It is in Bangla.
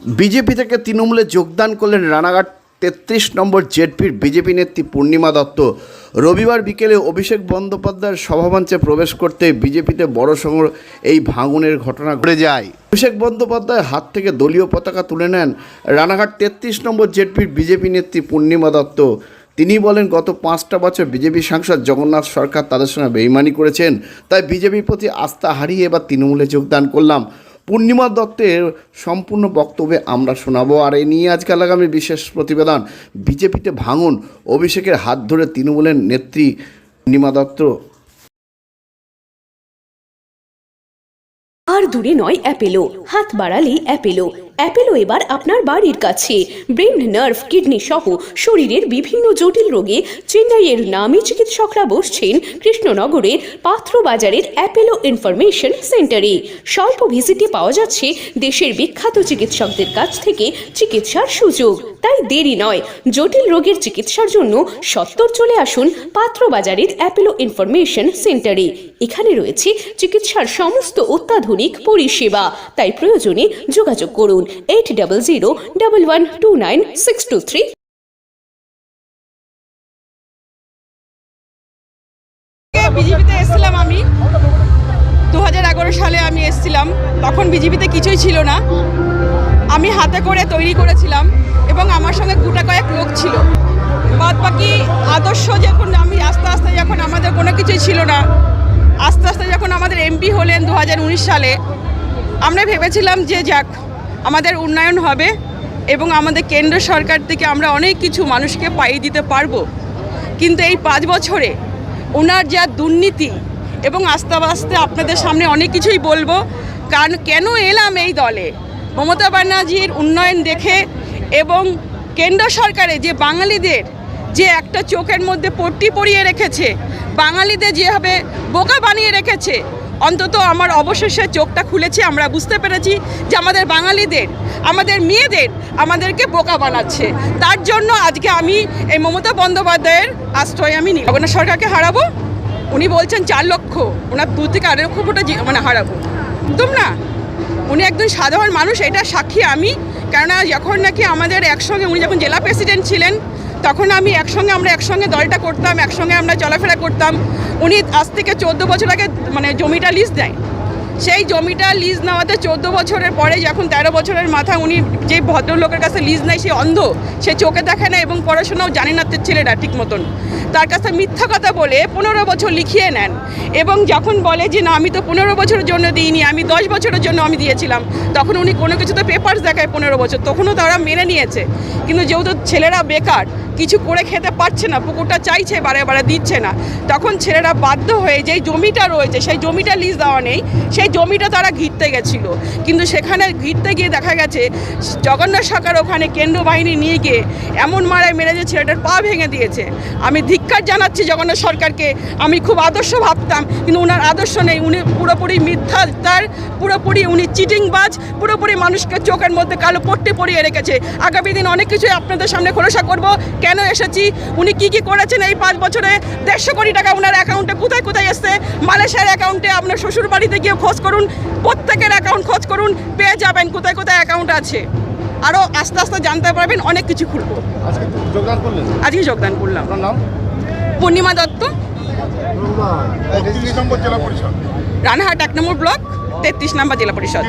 বিজেপি থেকে তৃণমূলে যোগদান করলেন রানাঘাট তেত্রিশ নম্বর জেডপির বিজেপি নেত্রী পূর্ণিমা দত্ত। রবিবার বিকেলে অভিষেক বন্দ্যোপাধ্যায়ের সভামঞ্চে প্রবেশ করতে বিজেপিতে বড় সড় এই ভাঙনের ঘটনা ঘটে যায়। অভিষেক বন্দ্যোপাধ্যায়ের হাত থেকে দলীয় পতাকা তুলে নেন রানাঘাট তেত্রিশ নম্বর জেডপির বিজেপি নেত্রী পূর্ণিমা দত্ত। তিনি বলেন, গত পাঁচটা বছর বিজেপি সাংসদ জগন্নাথ সরকার তাদের সঙ্গে বেইমানি করেছেন, তাই বিজেপির প্রতি আস্থা হারিয়ে এবার তৃণমূলে যোগদান করলাম। পূর্ণিমা দত্তের সম্পূর্ণ বক্তব্যে আমরা শোনাবো। আর এ নিয়ে আজকাল আগামী বিশেষ প্রতিবেদন, বিজেপিতে ভাঙন, অভিষেকের হাত ধরে তৃণমূলের নেত্রী পূর্ণিমা দত্ত। আর দূরে নয় অ্যাপেলো হাত বাড়ালেই অ্যাপেলো অ্যাপেলো এবার আপনার বাড়ির কাছে। ব্রেন নার্ভ কিডনি সহ শরীরের বিভিন্ন জটিল রোগে চেন্নাইয়ের নামী চিকিৎসকরা বসছেন কৃষ্ণনগরের পাত্র বাজারের অ্যাপেলো ইনফরমেশন সেন্টারে স্বল্প ভিজিটে পাওয়া যাচ্ছে দেশের বিখ্যাত চিকিৎসকদের কাছ থেকে চিকিৎসার সুযোগ। তাই দেরি নয়। জটিল রোগের চিকিৎসার জন্য সত্তর চলে আসুন পাত্র বাজারের অ্যাপেলো ইনফরমেশন সেন্টারে। এখানে রয়েছে চিকিৎসার সমস্ত অত্যাধুনিক পরিষেবা। তাই প্রয়োজনে যোগাযোগ করুন eight double zero double one two nine six two three বিজেপিতে এসেছিলাম আমি। দু হাজার এগারো সালে আমি এসেছিলাম। তখন বিজেপিতে কিছুই ছিল না। আমি হাতে করে তৈরি করেছিলাম। এবং আমার সঙ্গে গোটা কয়েক লোক ছিল। বাদ বাকি আদর্শ যখন আমি আস্তে আস্তে যখন আমাদের কোনো কিছুই ছিল না, আস্তে আস্তে যখন আমাদের এমপি হলেন দু হাজার উনিশ সালে, আমরা ভেবেছিলাম যে যাক, আমাদের উন্নয়ন হবে এবং আমাদের কেন্দ্র সরকার থেকে আমরা অনেক কিছু মানুষকে পাইয়ে দিতে পারব। কিন্তু এই পাঁচ বছরে ওনার যা দুর্নীতি এবং আস্তে আস্তে আপনাদের সামনে অনেক কিছুই বলব, কারণ কেন এলাম এই দলে? মমতা ব্যানার্জির উন্নয়ন দেখে এবং কেন্দ্র সরকারে যে বাঙালিদের যে একটা চোখের মধ্যে পট্টি পরিয়ে রেখেছে, বাঙালিদের যেভাবে বোকা বানিয়ে রেখেছে, অন্তত আমার অবশেষে চোখটা খুলেছে, আমরা বুঝতে পেরেছি যে আমাদের বাঙালিদের, আমাদের মেয়েদের আমাদেরকে বোকা বানাচ্ছে। তার জন্য আজকে আমি এই মমতা বন্দ্যোপাধ্যায়ের আশ্রয় আমি নিই জগন্নাথ সরকারকে হারাবো? উনি বলছেন চার লক্ষ, ওনার দু থেকে আড়াই লক্ষ জি- মানে হারাবো। একদম না? উনি একজন সাধারণ মানুষ, এটা সাক্ষী আমি। কেননা যখন নাকি আমাদের একসঙ্গে, উনি যখন জেলা প্রেসিডেন্ট ছিলেন, তখন আমি একসঙ্গে, আমরা একসঙ্গে দলটা করতাম, একসঙ্গে আমরা চলাফেরা করতাম। উনি আজ থেকে চোদ্দ বছর আগে মানে জমিটা লিস্ট দেয়। সেই জমিটা লিজ নেওয়াতে চোদ্দ বছরের পরে যখন তেরো বছরের মাথা উনি যে ভদ্রলোকের কাছে লিজ নেয়, সে অন্ধ, সে চোখে দেখে না এবং পড়াশোনাও জানে না তার ছেলেরা ঠিক মতন। তার কাছে মিথ্যা কথা বলে পনেরো বছর লিখিয়ে নেন এবং যখন বলে যে, না, আমি তো পনেরো বছরের জন্য দিইনি, আমি দশ বছরের জন্য আমি দিয়েছিলাম। তখন উনি কোনো কিছুতে পেপার্স দেখায় পনেরো বছর, তখনও তারা মেনে নিয়েছে। কিন্তু যেহেতু ছেলেরা বেকার কিছু করে খেতে পারছে না, পুকুরটা চাইছে, বারে বারে দিচ্ছে না। তখন ছেলেরা বাধ্য হয়ে যেই জমিটা রয়েছে, সেই জমিটা লিজ দেওয়া নেই, সেই জমিটা তারা ঘিরতে গেছিল। কিন্তু সেখানে ঘিরতে গিয়ে দেখা গেছে, জগন্নাথ সরকার ওখানে কেন্দ্র বাহিনী নিয়ে গিয়ে এমন মারায় মেরে যে ছেলেটার পা ভেঙে দিয়েছে। আমি ধিক্কার জানাচ্ছি জগন্নাথ সরকারকে, আমি খুব আদর্শ ভাবতাম, কিন্তু ওনার আদর্শ নেই, উনি পুরোপুরি মিথ্যা, তার পুরোপুরি উনি চিটিংবাজ, পুরোপুরি মানুষকে চোখের মধ্যে কালো পট্টি পরিয়ে রেখেছে। আগামী দিন অনেক কিছুই আপনাদের সামনে খোলসা করব। কেন এসেছি? উনি কি কি করেছেন এই পাঁচ বছরে? দেড়শো কোটি টাকা ওনার অ্যাকাউন্টে কোথায় কোথায় এসছে? মালয়েশিয়ার অ্যাকাউন্টে আপনার শ্বশুর বাড়িতে গিয়ে খোঁজ করুন। প্রত্যেকের অ্যাকাউন্ট খোঁজ করুন। পেয়ে যাবেন। কোথায় কোথায় অ্যাকাউন্ট আছে? আরও আস্তে আস্তে জানতে পারবেন। অনেক কিছু খুলবো। আজকে যোগদান করলাম। পূর্ণিমা দত্ত। রানাহাট এক নম্বর ব্লক তেত্রিশ নম্বর জেলা পরিষদ।